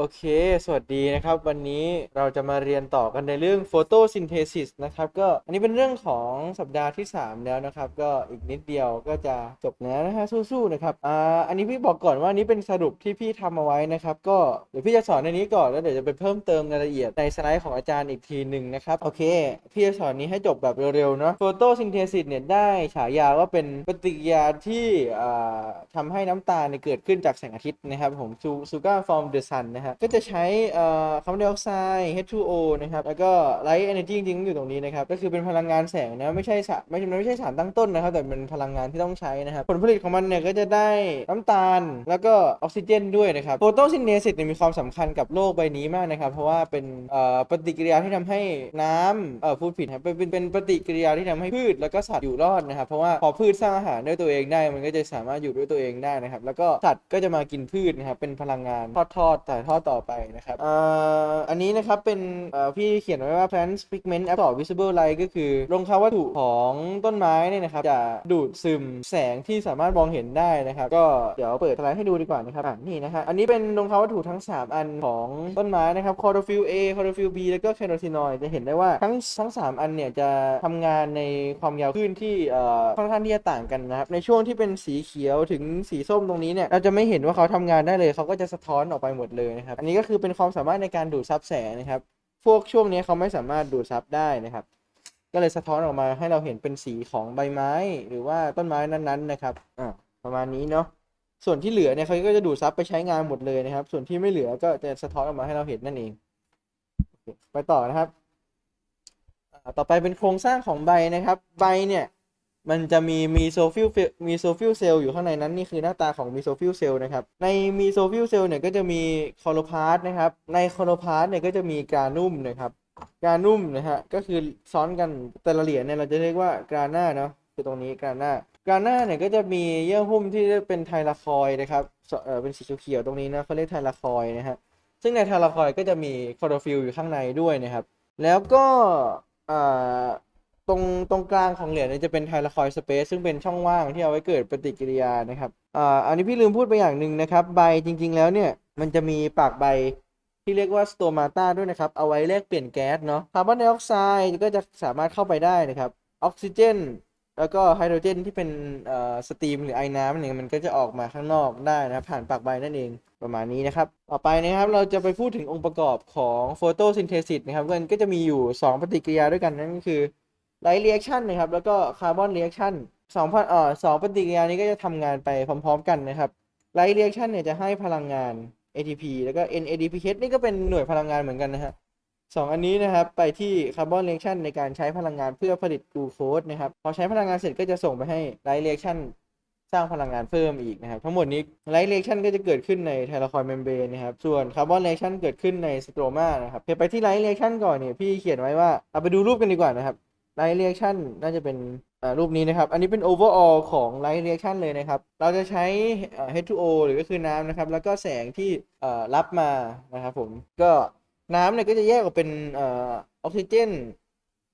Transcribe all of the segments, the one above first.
โอเค สวัสดีนะครับ วันนี้เราจะมาเรียนต่อกันในเรื่อง photosynthesis นะครับ ก็อันนี้เป็นเรื่องของสัปดาห์ที่ 3 แล้วนะครับ ก็อีกนิดเดียวก็จะจบแล้วนะฮะ สู้ๆ นะครับ อ่า อันนี้พี่บอกก่อนว่านี้เป็นสรุปที่พี่ทำเอาไว้นะครับ ก็เดี๋ยวพี่จะสอนในนี้ก่อน แล้วเดี๋ยวจะไปเพิ่มเติมรายละเอียดในสไลด์ของอาจารย์อีกทีหนึ่งนะครับ โอเค พี่จะสอนนี้ให้จบแบบเร็วๆ เนาะ photosynthesis เนี่ยได้ฉายาว่าเป็นปฏิกิริยาที่อ่าทำให้น้ำตาลเนี่ยเกิดขึ้นจากแสงอาทิตย์นะครับ ผม sugar from the sun นะฮะก็จะใช้คาร์บอนไดออกไซด์ H2O นะครับแล้วก็ light energy จริงๆอยู่ตรงนี้นะครับก็คือเป็นพลังงานแสงนะไม่ใช่สารไม่ใช่ไม่ใช่สารตั้งต้นนะครับ แต่เป็นพลังงานที่ต้องใช้นะครับผลผลิตของมันเนี่ยก็จะได้น้ำตาลแล้วก็ออกซิเจนด้วยนะครับโฟโตซินเนซิสเนี่ยมีความสำคัญกับโลกใบนี้มากนะครับ เพราะว่าเป็นปฏิกิริยาที่ทำให้น้ำเอ่อพูดผิดครับเป็นเป็นปฏิกิริยาที่ทำให้พืชแล้วก็สัตว์อยู่รอดนะครับ เพราะว่าพอพืชสร้างอาหารด้วยตัวเองได้ มันก็จะสามารถอยู่ด้วยตัวเองได้นะครับ แล้วก็สัตว์ก็จะมากินพืชนะครับเป็นพลังงานทอดทอดถ่ายทอดต่อไปนะครับอ,อันนี้นะครับเป็นพี่เขียนไว้ว่า plants pigment absorb visible light ก็คือลงคาวัตถุของต้นไม้เนี่ยนะครับ จะดูดซึมแสงที่สามารถมองเห็นได้นะครับ ก็เดี๋ยวเปิดสไลด์ให้ดูดีกว่านะครับนี่นะฮะอันนี้เป็นลงคาวัตถุทั้ง 3 อันของต้นไม้นะครับ chlorophyll A chlorophyll B แล้วก็ carotenoid จะเห็นได้ว่าทั้งทั้ง 3 อันเนี่ยจะทำงานในความยาวคลื่นที่ค่อนข้างที่จะต่างกันนะครับในช่วงที่เป็นสีเขียวถึงสีส้มตรงนี้เนี่ยเราจะไม่เห็นว่าเขาทำงานได้เลย เขาก็จะสะท้อนออกไปหมดเลยนะครับอันนี้ก็คือเป็นความสามารถในการดูดซับแสงนะครับ พวกช่วงนี้เขาไม่สามารถดูดซับได้นะครับ ก็เลยสะท้อนออกมาให้เราเห็นเป็นสีของใบไม้ หรือว่าต้นไม้นั้นๆนะครับอ่าประมาณนี้เนาะส่วนที่เหลือเนี่ยเขาก็จะดูดซับไปใช้งานหมดเลยนะครับ ส่วนที่ไม่เหลือก็จะสะท้อนออกมาให้เราเห็นนั่นเองไปต่อนะครับ ต่อไปเป็นโครงสร้างของใบนะครับ ใบเนี่ย มันจะมีมีโซฟิลมีโซฟิลเซลล์อยู่ข้างในนั้นนี่คือหน้าตาของมีโซฟิลเซลล์นะครับ ในมีโซฟิลเซลล์เนี่ยก็จะมีคอโรพาสต์นะครับ ในคอโรพาสต์เนี่ยก็จะมีกรานุ่มนะครับกรานุ่มนะฮะก็คือซ้อนกันแต่ละเหรียญเนี่ยเราจะเรียกว่ากราน่าเนาะคือตรงนี้กราน่ากราน่าเนี่ยก็จะมีเยื่อหุ้มที่เป็นไทลาคอยนะครับเออเป็นสีเขียวตรงนี้นะเขาเรียกไทลาคอยนะฮะซึ่งในไทลาคอยก็จะมีคลอโรฟิลอยู่ข้างในด้วยนะครับ แล้วก็อ่า ตรงตรงกลางของเหรียญเนี่ยจะเป็นไทลคอยสเปซซึ่งเป็นช่องว่างที่เอาไว้เกิดปฏิกิริยานะครับอ่าอันนี้พี่ลืมพูดไปอย่างหนึ่งนะครับ ใบจริง ๆ แล้วเนี่ยมันจะมีปากใบที่เรียกว่าสโตมาตาด้วยนะครับ เอาไว้แลกเปลี่ยนแก๊สเนาะคาร์บอนไดออกไซด์ก็จะสามารถเข้าไปได้นะครับออกซิเจนแล้วก็ไฮโดรเจนที่เป็นเอ่อสตีมหรือไอ้น้ำเนี่ยมันก็จะออกมาข้างนอกได้นะครับผ่านปากใบนั่นเองประมาณนี้นะครับ ต่อไปนะครับเราจะไปพูดถึงองค์ประกอบของโฟโตซินเทซิสนะครับมันก็จะมีอยู่ 2 ปฏิกิริยาด้วยกันนั่นก็คือ ไลท์เรีแอคชั่นนะครับ แล้วก็คาร์บอนเรีแอคชั่นสองพันเอ่อสองปฏิกิริยานี้ก็จะทำงานไปพร้อม ๆ กันนะครับไลท์เรีแอคชั่นเนี่ยจะให้พลังงาน ATP แล้วก็ NADPH นี่ก็เป็นหน่วยพลังงานเหมือนกันนะฮะสองอันนี้นะครับไปที่คาร์บอนเรีแอคชั่นในการใช้พลังงานเพื่อผลิตกลูโคสนะครับพอใช้พลังงานเสร็จก็จะส่งไปให้ไลท์เรีแอคชั่นสร้างพลังงานเพิ่มอีกนะครับ ทั้งหมดนี้ไลท์เรีแอคชั่นก็จะเกิดขึ้นในไทลคอยเมมเบรนนะครับ ส่วนคาร์บอนเรีแอคชั่นเกิดขึ้นในสโตรมานะครับเดี๋ยวไปที่ไลท์เรีแอคชั่นก่อนเนี่ยพี่เขียนไว้ว่าเอาไปดูรูปกันดีกว่านะครับ ไลท์เรีแอคชั่นน่าจะเป็นรูปนี้นะครับ อันนี้เป็น overall ของไลท์เรีแอคชั่นเลยนะครับ เราจะใช้เอ่อ H2O หรือก็คือน้ำนะครับ แล้วก็แสงที่รับมานะครับผม ก็น้ำเนี่ยก็จะแยกออกเป็นออกซิเจน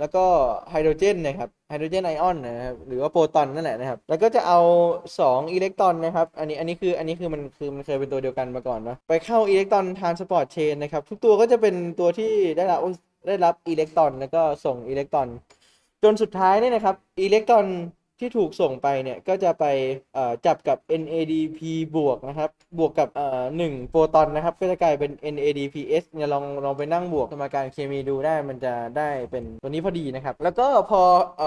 แล้วก็ไฮโดรเจนนะครับไฮโดรเจนไอออนนะครับหรือว่าโปรตอนนั่นแหละนะครับ แล้วก็จะเอา 2 อิเล็กตรอนนะครับ อันนี้อันนี้คืออันนี้คือมันคือมันเคยเป็นตัวเดียวกันมาก่อนนะไปเข้าอิเล็กตรอนทานสปอร์ตเชนนะครับ ทุกตัวก็จะเป็นตัวที่ได้รับได้รับอิเล็กตรอน แล้วก็ส่งอิเล็กตรอน จนสุดท้ายเนี่ยนะครับอิเล็กตรอนที่ถูกส่งไปเนี่ยก็จะไปจับกับ NADP บวกนะครับบวกกับหนึ่งโปรตอนนะครับ ก็จะกลายเป็น NADPS เนี่ยลองลองไปนั่งบวกสมการเคมีดูได้มันจะได้เป็นตัวนี้พอดีนะครับ แล้วก็พออ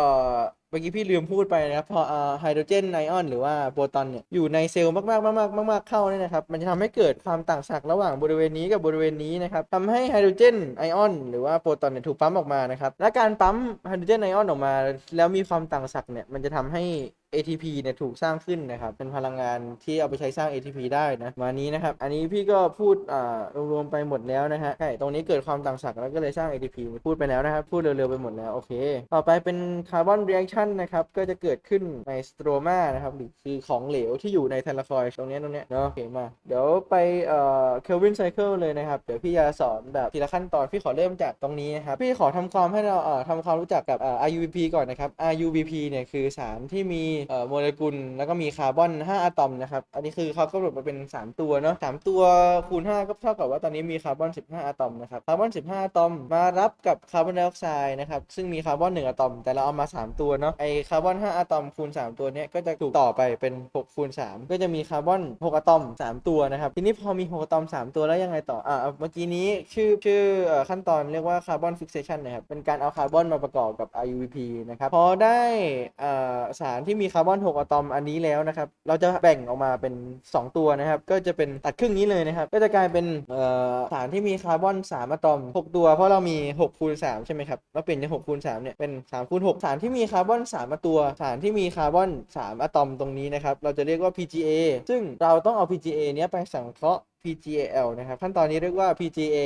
มื่อกี้พี่ลืมพูดไปนะครับพอไฮโดรเจนไอออนหรือว่าโปรตอนเนี่ยอยู่ในเซลล์มากๆมากๆมากๆเข้าเนี่ยนะครับมันจะทำให้เกิดความต่างศักย์ระหว่างบริเวณนี้กับบริเวณนี้นะครับทำให้ไฮโดรเจนไอออนหรือว่าโปรตอนเนี่ยถูกปั๊มออกมานะครับและการปั๊มไฮโดรเจนไอออนออกมา แล้วมีความต่างศักย์เนี่ยมันจะทำให้ ATP เนี่ยถูกสร้างขึ้นนะครับ เป็นพลังงานที่เอาไปใช้สร้าง ATP ได้นะ มานี้นะครับ อันนี้พี่ก็พูดอ่ารวมๆไปหมดแล้วนะฮะ ใช่ ตรงนี้เกิดความต่างศักย์แล้วก็เลยสร้าง ATP พูดไปแล้วนะครับ พูดเร็วๆไปหมดแล้ว โอเค ต่อไปเป็นคาร์บอนเรีแอคชั่นนะครับ ก็จะเกิดขึ้นในสโตรมานะครับหรือคือของเหลวที่อยู่ในไทลาคอยด์ตรงนี้ตรงเนี้ยเนาะ โอเคมา เดี๋ยวไปเอ่อเคลวินไซเคิลเลยนะครับ เดี๋ยวพี่จะสอนแบบทีละขั้นตอน พี่ขอเริ่มจากตรงนี้นะครับ พี่ขอทำความให้เราเอ่อทำความรู้จักกับเอ่อ RUBP ก่อนนะครับ RUBP เนี่ยคือสารที่มีโมเลกุล แล้วก็มีคาร์บอน 5อะตอมนะครับ อันนี้คือเขากำหนดมาเป็น 3 ตัวเนาะ3ตัวคูณ 5 ก็เท่ากับว่าตอนนี้มีคาร์บอน 15อะตอมนะครับ คาร์บอน 15อะตอมมารับกับคาร์บอนไดออกไซด์นะครับ ซึ่งมีคาร์บอน1อะตอม แต่เราเอามา 3 ตัวเนาะ ไอคาร์บอน 5อะตอมคูณ 3 ตัวเนี้ยก็จะถูกต่อไปเป็น6คูณ3ก็จะมีคาร์บอน 6อะตอม 3 ตัวนะครับ ทีนี้พอมี 6อะตอม 3 ตัวแล้วยังไงต่อ อ่าเมื่อกี้นี้ชื่อชื่อขั้นตอนเรียกว่าคาร์บอนฟิกเซชันนะครับ เป็นการเอาคาร์บอนมาประกอบกับ IUPP นะครับ พอได้อ่อสารที่มีคาร์บอน 6 อะตอมอันนี้แล้วนะครับ เราจะแบ่งออกมาเป็น 2 ตัวนะครับ ก็จะเป็นตัดครึ่งนี้เลยนะครับ ก็จะกลายเป็นสารที่มีคาร์บอน 3 อะตอม 6 ตัว เพราะเรามี6คูณ3ใช่ไหมครับเราเปลี่ยนจาก6คูณ3เนี่ยเป็น3คูณ6สารที่มีคาร์บอน3อะตัว สารที่มีคาร์บอน 3 อะตอมตรงนี้นะครับ เราจะเรียกว่า PGA ซึ่งเราต้องเอา PGA เนี้ยไปสังเคราะห์ PGAL นะครับ ขั้นตอนนี้เรียกว่า PGA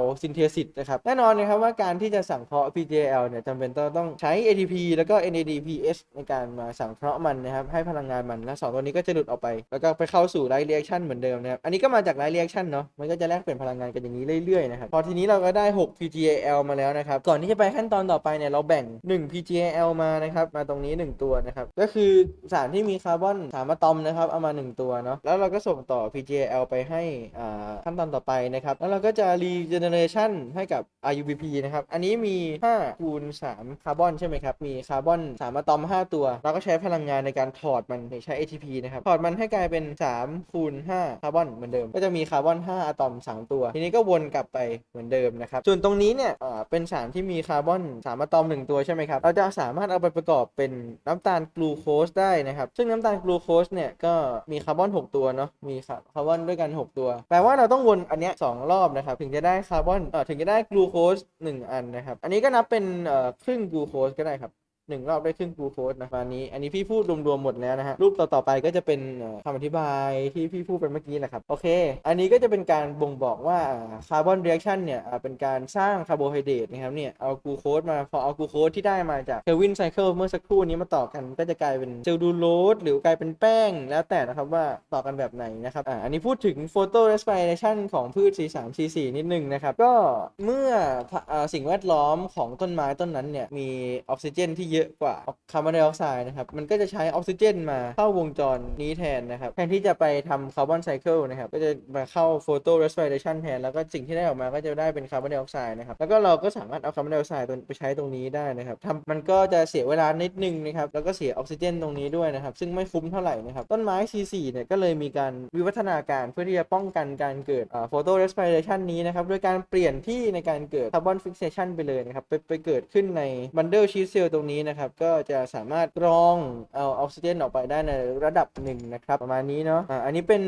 L synthesis นะครับ แน่นอนนะครับว่าการที่จะสังเคราะห์ PGL เนี่ยจำเป็นต้องต้องใช้ ATP แล้วก็ NADPH ในการมาสังเคราะห์มันนะครับ ให้พลังงานมัน แล้วสองตัวนี้ก็จะหลุดออกไป แล้วก็ไปเข้าสู่ไลท์เรีแอคชั่นเหมือนเดิมนะครับ อันนี้ก็มาจากไลท์เรีแอคชั่นเนาะ มันก็จะแลกเปลี่ยนพลังงานกันอย่างนี้เรื่อยๆนะครับ พอทีนี้เราก็ได้ 6 PGAL มาแล้วนะครับ ก่อนที่จะไปขั้นตอนต่อไปเนี่ยเราแบ่ง 1 PGAL มานะครับ มาตรงนี้ 1 ตัวนะครับ ก็คือสารที่มีคาร์บอน3อะตอมนะครับ เอามา 1 ตัวเนาะ แล้วเราก็ส่งต่อ PGAL ไปให้อ่าขั้นตอนต่อไปนะครับ แล้วเราก็จะ regeneration ให้กับ RUBP นะครับ อันนี้มี5คูณ3คาร์บอนใช่ไหมครับ มีคาร์บอน3อะตอม 5 ตัว เราก็ใช้พลังงานในการถอดมันใช้ ATP นะครับ ถอดมันให้กลายเป็น3คูณ5คาร์บอนเหมือนเดิม ก็จะมีคาร์บอน 5อะตอม 3 ตัว ทีนี้ก็วนกลับไปเหมือนเดิมนะครับ ส่วนตรงนี้เนี่ยเป็นสารที่มีคาร์บอน3อะตอม 1 ตัวใช่ไหมครับ เราจะสามารถเอาไปประกอบเป็นน้ำตาลกลูโคสได้นะครับ ซึ่งน้ำตาลกลูโคสเนี่ยก็มีคาร์บอน 6 ตัวเนาะ มีคาร์บอนด้วยกัน 6 ตัว แปลว่าเราต้องวนอันเนี้ยสรอบนะครับ ถึงจะได้คาร์บอนเอ่อถึงจะได้กลูโคส1อันนะครับ อันนี้ก็นับเป็นเอ่อครึ่งกลูโคสก็ได้ครับ หนึ่งรอบได้ครึ่งกลูโคสนะประมาณนี้ อันนี้พี่พูดรวมๆหมดแล้วนะฮะรูปต่อๆไปก็จะเป็นเอ่อคำอธิบายที่พี่พูดไปเมื่อกี้แหละครับ โอเค อันนี้ก็จะเป็นการบ่งบอกว่าคาร์บอนเรีแอคชั่นเนี่ยเป็นการสร้างคาร์โบไฮเดรตนะครับเนี่ยเอากูโคสมาพอเอากูโคสที่ได้มาจากเคลวินไซเคิลเมื่อสักครู่นี้มาต่อกันก็จะกลายเป็นเซลลูโลสหรือกลายเป็นแป้งแล้วแต่นะครับว่าต่อกันแบบไหนนะครับอ่าอันนี้พูดถึงโฟโตเรส i เ a ชันของพืช C3 C4 นิดนึงนะครับก็เมื่ออสิ่งแวดล้อมของต้นไม้ต้นนั้นเนี่ยมีออกซิเจนที่เยอะกว่าคาร์บอนไดออกไซด์นะครับ มันก็จะใช้ออกซิเจนมาเข้าวงจรนี้แทนนะครับ แทนที่จะไปทำคาร์บอนไซเคิลนะครับ ก็จะมาเข้าโฟโตเรส i เ a ชันแทน แล้วก็สิ่งที่ได้ออกมาก็จะได้เป็นคาร์บอนไดออกไซด์นะครับ แล้วก็เราก็สามารถเอาคาร์บอนไดออกไซด์ตัวไปใช้ตรงนี้ได้นะครับทำมันก็จะเสียเวลานิดนึงนะครับ แล้วก็เสียออกซิเจนตรงนี้ด้วยนะครับ ซึ่งไม่คุ้มเท่าไหร่นะครับ ต้นไม้ C4 เนี่ยก็เลยมีการวิวัฒนาการเพื่อที่จะป้องกันการเกิดโฟโตเรส i เ a ชันนี้นะครับ โดยการเปลี่ยนที่ในการเกิดคาร์บอนฟิกเซชันไปเลยนะครับ ไปไปเกิดขึ้นในบันเดิลชีสเซลตรงนี้นะครับ ก็จะสามารถกรองเอาออกซิเจนออกไปได้ในระดับหนึ่งนะครับ ประมาณนี้เนาะอันนี้เป็น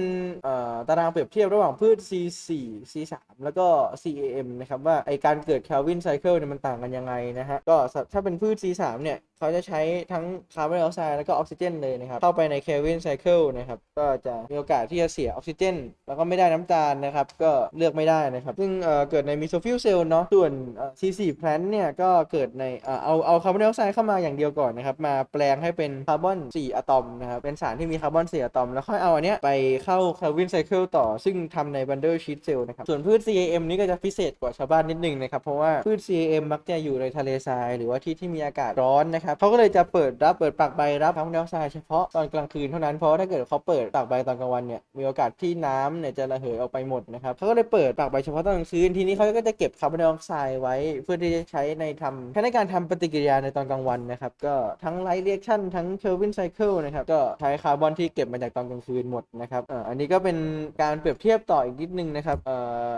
ตารางเปรียบเทียบระหว่างพืช C4 C3 แล้วก็ CAM นะครับ ว่าไอการเกิด Kelvin cycle เนี่ยมันต่างกันยังไงนะฮะก็ถ้าเป็นพืช C3 เนี่ย เขาจะใช้ทั้งคาร์บอนไดออกไซด์แล้วก็ออกซิเจนเลยนะครับ เข้าไปใน Kelvin cycle นะครับ ก็จะมีโอกาสที่จะเสียออกซิเจน แล้วก็ไม่ได้น้ำตาลนะครับ ก็เลือกไม่ได้นะครับ ซึ่งเเกิดในมิโซฟิลเซลเนาะ ส่วนเอ่อ C4 plant เนี่ยก็เกิดในเอาเอาคาร์บอนไดออกไซด์เข้ามาอย่างเดียวก่อนนะครับ มาแปลงให้เป็นคาร์บอน 4 อะตอมนะครับ เป็นสารที่มีคาร์บอน 4 อะตอม แล้วค่อยเอาอันเนี้ยไปเข้า Kelvin cycle ต่อ ซึ่งทำใน bundle sheet cell นะครับ ส่วนพืช CAM นี่ก็จะพิเศษกว่าชาวบ้านนิดนึงนะครับ เพราะว่าพืช CAM มักจะอยู่ในทะเลทรายหรือว่าที่ที่มีอากาศร้อนนะครับเขาก็เลยจะเปิดรับเปิดปากใบรับคาร์บอนไดออกไซด์เฉพาะตอนกลางคืนเท่านั้นเพราะถ้าเกิดเขาเปิดปากใบตอนกลางวันเนี่ยมีโอกาสที่น้ำเนี่ยจะระเหยออกไปหมดนะครับเขาก็เลยเปิดปากใบเฉพาะตอนกลางคืนทีนี้เขาก็จะเก็บคาร์บอนไดออกไซด์ไว้ เพื่อที่จะใช้ในทำใช้ในการทำปฏิกิริยาในตอนกลางวันนะครับก็ทั้งไลท์เรีแอคชั่นทั้งเคลวินไซเคิลนะครับก็ใช้คาร์บอนที่เก็บมาจากตอนกลางคืนหมดนะครับออันนี้ก็เป็นการเปรียบเทียบต่ออีกนิดนึงนะครับ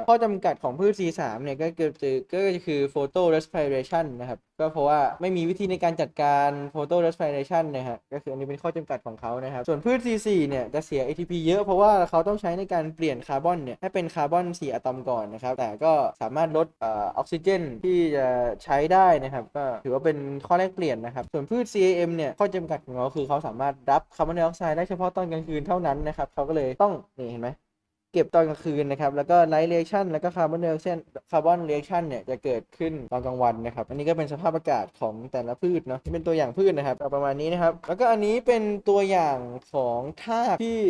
ข้อจำกัดของพืช C3 เนี่ยก็คือก็คือ photo respiration นะครับก็เพราะว่าไม่มีวิธีในการจัดการ photo respiration นะฮะก็คืออันนี้เป็นข้อจำกัดของเขานะครับ ส่วนพืช C4 เนี่ยจะเสีย ATP เยอะเพราะว่าเขาต้องใช้ในการเปลี่ยนคาร์บอนเนี่ยให้เป็นคาร์บอน 4 อะตอมก่อนนะครับ แต่ก็สามารถลดออกซิเจนที่จะใช้ได้นะครับ ก็ถือว่าเป็นข้อแรกเปลี่ยนนะครับ ส่วนพืช CAM เนี่ยข้อจำกัดของเขาคือเขาสามารถรับคาร์บอนไดออกไซด์ได้เฉพาะตอนกลางคืนเท่านั้นนะครับเขาก็เลยต้องนี่เห็นไหม เก็บตอนกลางคืนนะครับ แล้วก็ไลท์เรีแอคชั่นแล้วก็คาร์บอนไดออกไซด์คาร์บอนเรีแอคชั่นเนี่ยจะเกิดขึ้นตอนกลางวันนะครับ อันนี้ก็เป็นสภาพอากาศของแต่ละพืชเนาะที่เป็นตัวอย่างพืชนะครับเอาประมาณนี้นะครับ แล้วก็อันนี้เป็นตัวอย่างของธาตุที่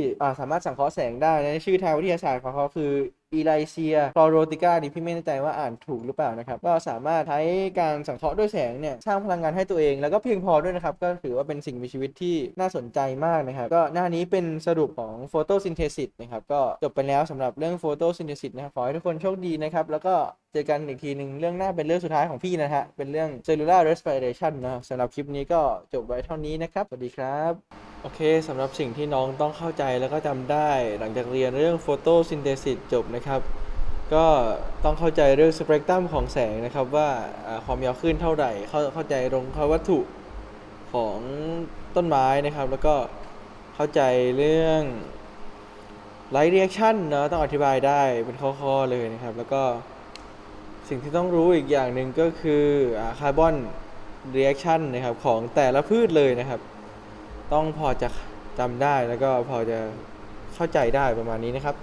สามารถสังเคราะห์แสงได้นะชื่อทางวิทยาศาสตร์ของเขาคือ อีไลเซียคลอโรติก้าดิพี่ไม่แน่ใจว่าอ่านถูกหรือเปล่านะครับ ก็สามารถใช้การสังเคราะห์ด้วยแสงเนี่ยสร้างพลังงานให้ตัวเอง แล้วก็เพียงพอด้วยนะครับ ก็ถือว่าเป็นสิ่งมีชีวิตที่น่าสนใจมากนะครับ ก็หน้านี้เป็นสรุปของโฟโตซินเทซิสนะครับ ก็จบไปแล้วสำหรับเรื่องโฟโตซินเทซิสนะครับ ขอให้ทุกคนโชคดีนะครับ แล้วก็เจอกันอีกทีหนึ่งเรื่องหน้าเป็นเรื่องสุดท้ายของพี่นะฮะเป็นเรื่อง cellular respiration นะครับสำหรับคลิปนี้ก็จบไว้เท่านี้นะครับสวัสดีครับ โอเคสำหรับสิ่งที่น้องต้องเข้าใจแล้วก็จำได้ หลังจากเรียนเรื่องโฟโตซินเทซิสจบนะครับ ก็ต้องเข้าใจเรื่องสเปกตรัมของแสงนะครับ ว่าความยาวคลื่นเท่าไหร่ เข้าเข้าใจตรงวัตถุของต้นไม้นะครับ แล้วก็เข้าใจเรื่องไลท์เรีแอคชั่นเนาะต้องอธิบายได้เป็นข้อๆเลยนะครับ แล้วก็สิ่งที่ต้องรู้อีกอย่างหนึ่งก็คือคาร์บอนเรีแอคชั่นนะครับของแต่ละพืชเลยนะครับ ต้องพอจะจำได้แล้วก็พอจะเข้าใจได้ประมาณนี้นะครับ